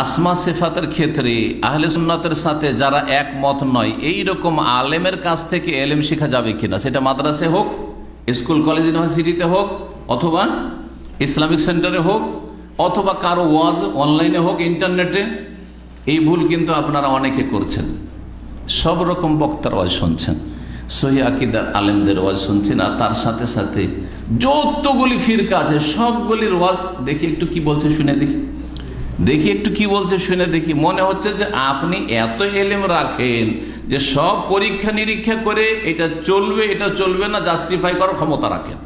আসমা সেফাতের ক্ষেত্রে আহলে সুন্নাতের সাথে যারা একমত নয় এই রকম আলেমের কাছ থেকে এলেম শেখা যাবে কিনা? সেটা মাদ্রাসে হোক, স্কুল, কলেজ, ইউনিভার্সিটিতে হোক, অথবা ইসলামিক সেন্টারে হোক, অথবা কারও ওয়াজ অনলাইনে হোক, ইন্টারনেটে, এই ভুল কিন্তু আপনারা অনেকে করছেন। সব রকম বক্তার ওয়াজ শুনছেন, সহি আকিদার আলেমদের ওয়াজ শুনছেন, আর তার সাথে সাথে যতগুলি ফিরকা আছে, সবগুলির ওয়াজ দেখি, একটু কি বলছে শুনে দেখি। দেখি একটু কি বলছে, শুনে দেখি। মনে হচ্ছে যে আপনি এত এলেম রাখেন যে সব পরীক্ষা নিরীক্ষা করে এটা চলবে এটা চলবে না জাস্টিফাই করার ক্ষমতা রাখেন।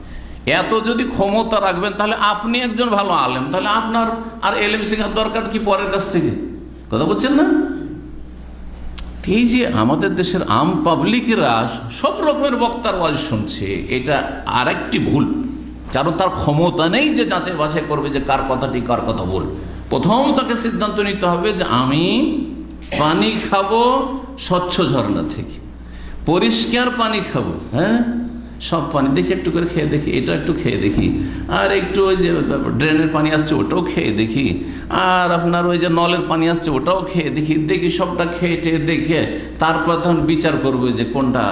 এত যদি ক্ষমতা রাখবেন, তাহলে আপনি একজন ভালো আলেম। তাহলে আপনার আর এলেম শেখার দরকার কি পরের কাছ থেকে? কথা বলছেন না? এই যে আমাদের দেশের আম পাবলিকরা সব রকমের বক্তার ওয়াজ শুনছে, এটা আরেকটি ভুল। কারণ তার ক্ষমতা নেই যে যাচাই বাছাই করবে যে কার কথাটি কার কথা ভুল প্রথম তাকে সিদ্ধান্ত নিতে হবে যে আমি পানি খাব স্বচ্ছ ঝর্ণা থেকে। পরিষ্কার পানি খাব হ্যাঁ? সব পানি দেখি, একটু করে খেয়ে দেখি, এটা একটু খেয়ে দেখি। আর একটু ওই যে ড্রেনের পানি আসছে, ওটাও খেয়ে দেখি। আর আপনার ওই যে নলের পানি আসছে, ওটাও খেয়ে দেখি। দেখি সবটা খেয়ে টেয়ে দেখে তারপর তখন বিচার করবে যে কোনটা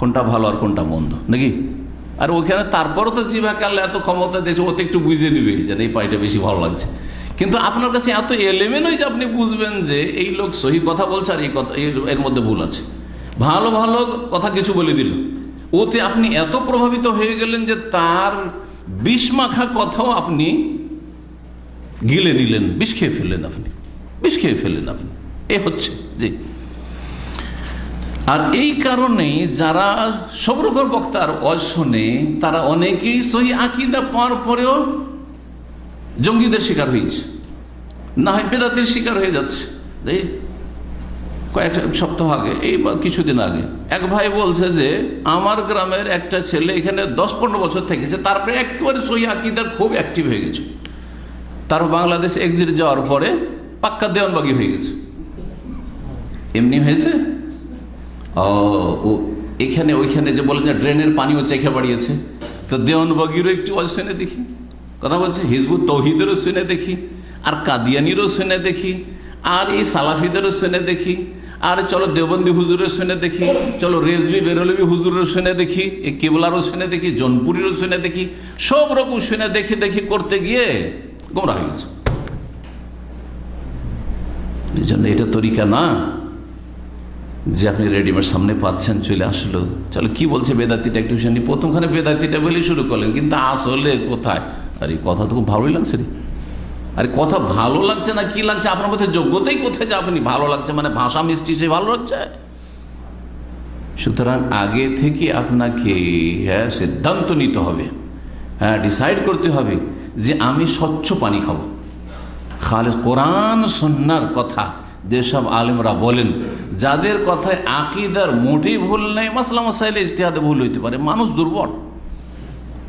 কোনটা ভালো আর কোনটা মন্দ, নাকি? আর ওখানে তারপরও তো জিভা এত ক্ষমতা দিয়েছে ওতে একটু বুঝে নিবে যে, এই পাইটা বেশি ভালো লাগছে। কিন্তু আপনার কাছে এত এলেমে নয় যে আপনি বুঝবেন যে এই লোক সহি কথা বলছে আর এই কথা এর- মধ্যে ভুল আছে। ভালো ভালো কথা কিছু বলে দিল। ওতে আপনি এত প্রভাবিত হয়ে গেলেন যে তার বিষ মাখা কথাও আপনি গিলে নিলেন। বিষ খেয়ে ফেললেন আপনি। বিষ খেয়ে ফেললেন আপনি। এ হচ্ছে, জি। আর এই কারণেই যারা সব রকম বক্তার অজ শোনে তারা অনেকেই সহি আকিদা পাওয়ার পরেও জঙ্গিদের শিকার হয়েছে। না হয় বেদাতের শিকার হয়ে যাচ্ছে। কয়েক সপ্তাহ আগে, এই কিছুদিন আগে, এক ভাই বলছে যে, আমার গ্রামের একটা ছেলে এখানে দশ পনেরো বছর থেকেছে তারপরে একেবারে সহি আকিদার খুব অ্যাক্টিভ হয়ে গেছে। তার বাংলাদেশ এক্সিট যাওয়ার পরে পাক্কা দেওয়ানবাগি হয়ে গেছে। এমনি হয়েছে? ও এখানে ওইখানে যে বলেন যে, ড্রেনের পানিও চেখে বাড়িয়েছে। তো দেওয়ানবাগিরও একটু ওয়াজ দেখি। কথা বলছে, হিজবুত তৌহিদেরও শুনে দেখি, আর কাদিয়ানিরও শুনে দেখি, আর এই সালাফিদেরও শুনে দেখি, আর চলো দেওবন্দি হুজুরের শুনে দেখি, চলো রেজবি বেরলবি হুজুরের শুনে দেখি, এই কেবলারও শুনে দেখি, জনপুরিরও শুনে দেখি, সব রকম শুনে দেখি দেখি করতে গিয়ে গোমরা হয়ে গেছে। এই জন্য এটা তরিকা না যে আপনি রেডিমেড সামনে পাচ্ছেন, চলে আসলো। চলো কি বলছে বেদাতিটা একটু শুনি। প্রথমখানে বেদাতিটা বলেই শুরু করলেন, কিন্তু আসলে কোথায়? আরে কথা তো খুব ভালোই লাগছে রে। আরে কথা ভালো লাগছে না কি লাগছে? আপনার মধ্যে যোগ্যতাই কোথায় যে আপনি ভালো লাগছে মানে ভাষা মিষ্টি সে ভালো লাগছে? সুতরাং আগে থেকে আপনাকে হ্যাঁ সিদ্ধান্ত নিতে হবে। হ্যাঁ ডিসাইড করতে হবে যে আমি স্বচ্ছ পানি খাব। খালেদ, কোরআন সন্ন্যার কথা যেসব আলেমরা বলেন, যাদের কথায় আকিদার মোটেই ভুল নেই মাসলা মাসাইলে ইজতেহাদে ভুল হইতে পারে। মানুষ দুর্বল।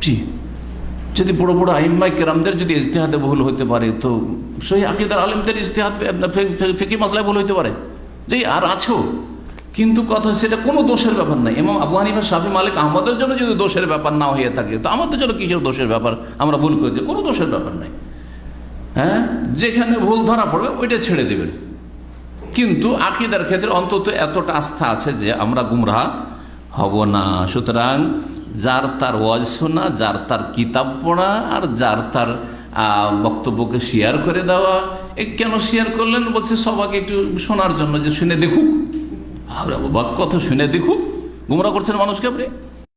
জি। যদি বড় বড় আইম্মাই কেরামদের যদি ইজতেহাদে ভুল হইতে পারে, তো সেই আকিদার আলেমদের ইজতেহাদ ফেকি মাসলায় ভুল হইতে পারে। যে আর আছেও। কিন্তু কথা সেটা কোনো দোষের ব্যাপার নাই। এবং আবু হানিফা, শাফি, মালিক আমাদের জন্য যদি দোষের ব্যাপার না হয়ে থাকে, তো আমাদের জন্য কিসের দোষের ব্যাপার? আমরা ভুল করে দিই, কোনো দোষের ব্যাপার নাই। হ্যাঁ? যেখানে ভুল ধরা পড়বে, ওইটা ছেড়ে দেবেন। কিন্তু আকিদার ক্ষেত্রে অন্তত এতটা আস্থা আছে যে আমরা গুমরাহ হব না। সুতরাং যার তার ওয়াজ শোনা, যার তার কিতাব পড়া, আর যার তার বক্তব্যকে শেয়ার করে দেওয়া, এ কেন শেয়ার করলেন? বলছে, সবাইকে একটু শোনার জন্য যে শুনে দেখুক। আর বাবা কথা শুনে দেখুক। গুমরা করছেন মানুষকে আপনি?